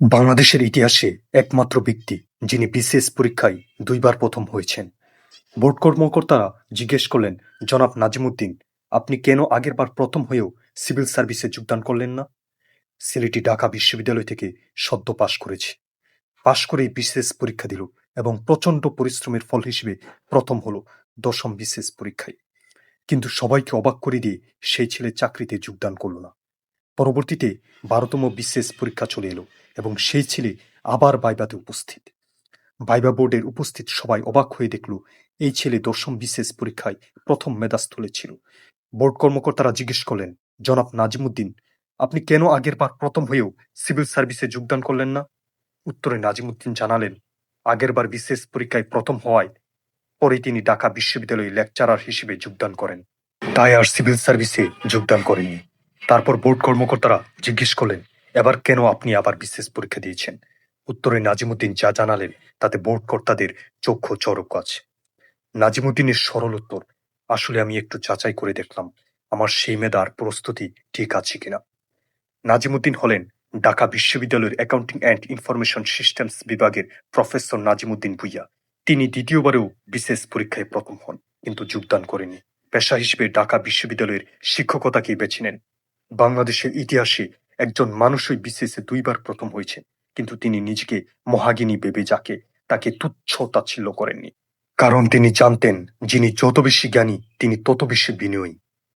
বাংলাদেশের ইতিহাসে একমাত্র ব্যক্তি যিনি বিসিএস পরীক্ষায় দুইবার প্রথম হয়েছেন। বোর্ড কর্মকর্তারা জিজ্ঞেস করলেন, জনাব নাজিমুদ্দিন, আপনি কেন আগেরবার প্রথম হয়েও সিভিল সার্ভিসে যোগদান করলেন না? ছেলেটি ঢাকা বিশ্ববিদ্যালয় থেকে সদ্য পাশ করেছে। পাশ করেই বিসিএস পরীক্ষা দিল এবং প্রচণ্ড পরিশ্রমের ফল হিসেবে প্রথম হলো দশম বিসিএস পরীক্ষায়। কিন্তু সবাইকে অবাক করে দিয়ে সেই ছেলে চাকরিতে যোগদান করল না। পরবর্তীতে বারোতম বিশেষ পরীক্ষা চলে এলো এবং সেই ছেলে আবার বাইবাতে উপস্থিত। বাইবা বোর্ডের উপস্থিত সবাই অবাক হয়ে দেখল, এই ছেলে দশম বিশেষ পরীক্ষায় প্রথম মেধাস্থলে ছিল। বোর্ড কর্মকর্তারা জিজ্ঞেস করলেন, জনাব নাজিমুদ্দিন, আপনি কেন আগের বার প্রথম হয়েও সিভিল সার্ভিসে যোগদান করলেন না? উত্তরে নাজিমুদ্দিন জানালেন আগেরবার বিশেষ পরীক্ষায় প্রথম হওয়ায় পরে তিনি ঢাকা বিশ্ববিদ্যালয়ে লেকচারার হিসেবে যোগদান করেন। তাই আর সিভিল সার্ভিসে যোগদান করেননি। তারপর বোর্ড কর্মকর্তারা জিজ্ঞেস করলেন, এবার কেন আপনি আবার বিশেষ পরীক্ষা দিয়েছেন? উত্তরে নাজিমুদ্দিন যা জানালেন, তাতে বোর্ড কর্তাদের চক্ষু চরক আছে। নাজিমুদ্দিনের সরল উত্তর, আসলে আমি একটু যাচাই করে দেখলাম, আমার সেই মেধার প্রস্তুতি ঠিক আছে কিনা। নাজিমুদ্দিন হলেন ঢাকা বিশ্ববিদ্যালয়ের অ্যাকাউন্টিং অ্যান্ড ইনফরমেশন সিস্টেমস বিভাগের প্রফেসর নাজিমুদ্দিন ভুইয়া। তিনি দ্বিতীয়বারেও বিশেষ পরীক্ষায় প্রথম হন, কিন্তু যোগদান করেনি পেশা হিসেবে ঢাকা বিশ্ববিদ্যালয়ের শিক্ষকতাকেই বেছে নেন। বাংলাদেশের ইতিহাসে একজন মানুষই বিসিএসে দুইবার প্রথম হয়েছে, কিন্তু তিনি নিজেকে মহাগিনী ভেবে যাকে, তাকে তুচ্ছ তাচ্ছিল্য করেননি। কারণ তিনি জানতেন, যিনি যত বেশি জ্ঞানী, তিনি তত বেশি বিনয়ী।